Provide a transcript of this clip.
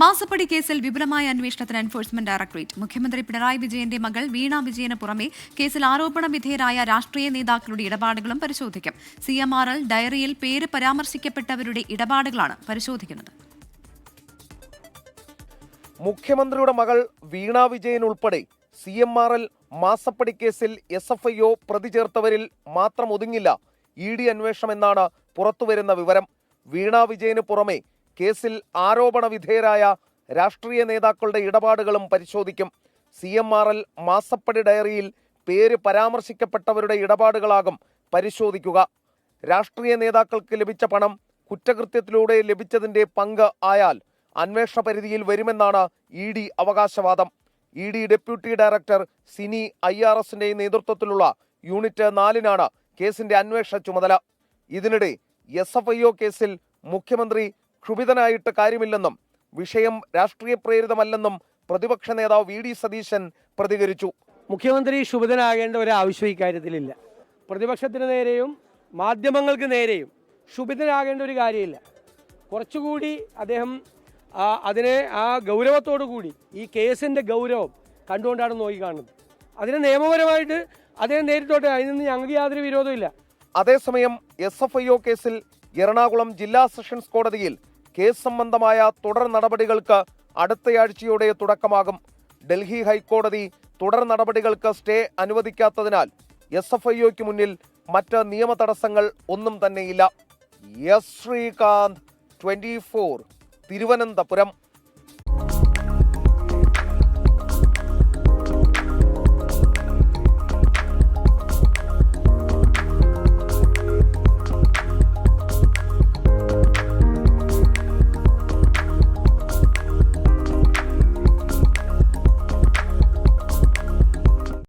മാസപ്പടി കേസിൽ വിപുലമായ അന്വേഷണത്തിന് എൻഫോഴ്സ്മെന്റ് ഡയറക്ടറേറ്റ് മുഖ്യമന്ത്രി പിണറായി വിജയന്റെ മകൾ വീണ വിജയന് പുറമെ കേസിൽ ആരോപണ വിധേയരായ രാഷ്ട്രീയ നേതാക്കളുടെ ഇടപാടുകളും പരിശോധിക്കും. സി എം ആർ എൽ ഡയറിയിൽ പേര് പരാമർശിക്കപ്പെട്ടവരുടെ ഇടപാടുകളാണ് പരിശോധിക്കുന്നത്. മുഖ്യമന്ത്രിയുടെ മകൾ വീണ വിജയൻ ഉൾപ്പെടെ സി എം ആർ എൽ മാസപ്പടി കേസിൽ എസ് എഫ് ഐ ഒ പ്രതി ചേർത്തവരിൽ മാത്രം ഒതുങ്ങില്ല. ഇ ഡി അന്വേഷണം എന്നാണ് പുറത്തുവരുന്ന വിവരം. വീണ വിജയന് പുറമെ കേസിൽ ആരോപണ വിധേയരായ രാഷ്ട്രീയ നേതാക്കളുടെ ഇടപാടുകളും പരിശോധിക്കും. സി എം ആർ എൽ മാസപ്പടി ഡയറിയിൽ പേര് പരാമർശിക്കപ്പെട്ടവരുടെ ഇടപാടുകളാകും പരിശോധിക്കുക. രാഷ്ട്രീയ നേതാക്കൾക്ക് ലഭിച്ച പണം കുറ്റകൃത്യത്തിലൂടെ ലഭിച്ചതിന്റെ പങ്ക് ആയാൽ അന്വേഷണ പരിധിയിൽ വരുമെന്നാണ് ഇ ഡി അവകാശവാദം. E D deputy director Sini I R എസിന്റെ നേതൃത്വത്തിലുള്ള യൂണിറ്റ് നാലിനാണ് കേസിന്റെ അന്വേഷണ ചുമതല. ഇതിനിടെ എസ് എഫ് ഐ ഒ കേസിൽ മുഖ്യമന്ത്രി ക്ഷുഭിതനായിട്ട് കാര്യമില്ലെന്നും വിഷയം രാഷ്ട്രീയ പ്രേരിതമല്ലെന്നും പ്രതിപക്ഷ നേതാവ് വി ഡി സതീശൻ പ്രതികരിച്ചു. മുഖ്യമന്ത്രി ക്ഷുഭിതനാകേണ്ട ഒരു ആവശ്യം ഇക്കാര്യത്തിലില്ല പ്രതിപക്ഷത്തിന് നേരെയും മാധ്യമങ്ങൾക്ക് നേരെയും ക്ഷുഭിതനാകേണ്ട ഒരു കാര്യമില്ല. കുറച്ചുകൂടി അദ്ദേഹം അതിനെ ആ ഗൗരവത്തോടു കൂടി ഈ കേസിന്റെ ഗൗരവം കണ്ടുകൊണ്ടാണ് നോക്കിക്കാണുന്നത് അതിനെ നിയമപരമായിട്ട് അദ്ദേഹം നേരിട്ടോട്ടെ അതിൽ നിന്ന് ഞങ്ങൾക്ക് യാതൊരു വിരോധമില്ല അതേസമയം എസ് എഫ് ഐ ഒ കേസിൽ എറണാകുളം ജില്ലാ സെഷൻസ് കോടതിയിൽ കേസ് സംബന്ധമായ തുടർ നടപടികൾക്ക് അടുത്തയാഴ്ചയോടെ തുടക്കമാകും. ഡൽഹി ഹൈക്കോടതി തുടർ നടപടികൾക്ക് സ്റ്റേ അനുവദിക്കാത്തതിനാൽ എസ് എഫ് ഐഒക്ക് മുന്നിൽ മറ്റ് നിയമ തടസ്സങ്ങൾ ഒന്നും തന്നെയില്ല. S Sreekanth twenty four Thiruvananthapuram.